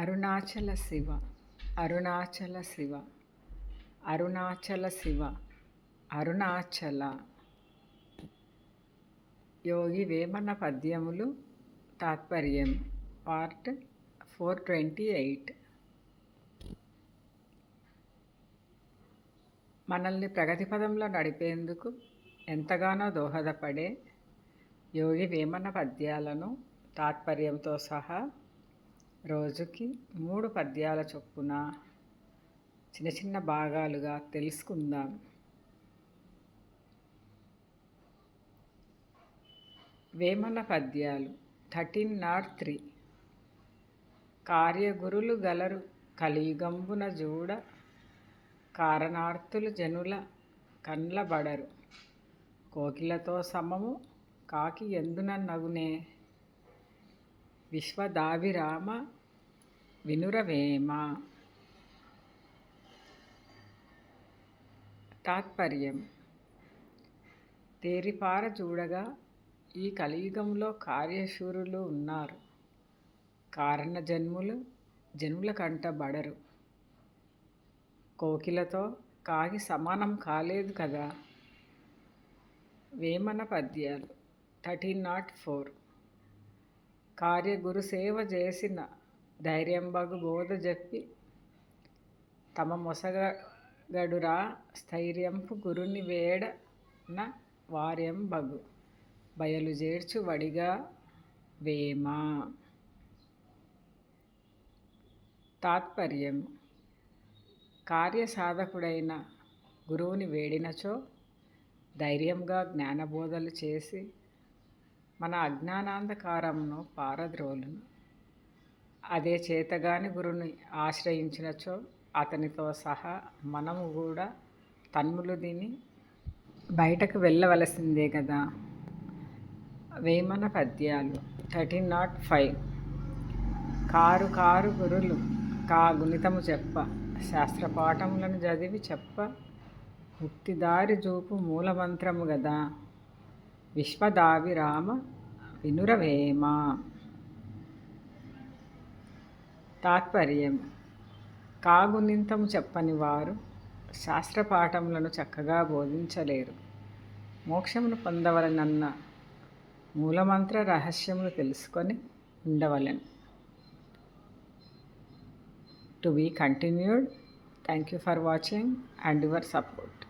అరుణాచల శివ అరుణాచల శివ అరుణాచల శివ అరుణాచల. యోగి వేమన పద్యములు తాత్పర్యం part four twenty eight. మనల్ని ప్రగతి పదంలో నడిపేందుకు ఎంతగానో దోహదపడే యోగి వేమన పద్యాలను తాత్పర్యంతో సహా రోజుకి మూడు పద్యాల చొప్పున చిన్న చిన్న భాగాలుగా తెలుసుకుందాం. వేమన పద్యాలు థర్టీన్ నాట్ త్రీ. కార్యగురులు గలరు కలియుగంబున జూడ కారణార్థులు జనుల కండ్లబడరు కోకిలతో సమము కాకి ఎందున నగునే? విశ్వదావిరామ వినురవేమ. తాత్పర్యం. తేరిపార చూడగా ఈ కలియుగంలో కార్యశూరులు ఉన్నారు. కారణ జన్ములు జన్ముల కంటబడరు కోకిలతో కాగి సమానం కాలేదు కదా. వేమన పద్యాలు. Thirteen not four. కార్యగురు సేవ చేసిన ధైర్యంబగు బోధ చెప్పి తమ మొసగడురా స్థైర్యంపు గురుని వేడన వార్యంబగు. బయలు చేర్చు వడిగా వేమ. తాత్పర్యం కార్యసాధకుడైన గురువుని వేడినచో ధైర్యంగా జ్ఞానబోధలు చేసి మన అజ్ఞానాంధకారమును పారద్రోలును. అదే చేతగాని గురుని ఆశ్రయించినచో అతనితో సహా మనము కూడా తన్ములు తిని బయటకు వెళ్ళవలసిందే కదా వేమన పద్యాలు. Thirteen not five. కారు కారు గురులు కా గుణితము చెప్ప. శాస్త్రపాఠములను చదివి చెప్ప. ముక్తిదారి చూపు మూలమంత్రము కదా విశ్వదావిరామ వినురవేమ? తాత్పర్యం. కాగునింతము చెప్పని వారు శాస్త్రపాఠములను చక్కగా బోధించలేరు. మోక్షమును పొందవలనన్న మూలమంత్ర రహస్యములు తెలుసుకొని ఉండవలను. To be continued. Thank you for watching and your support.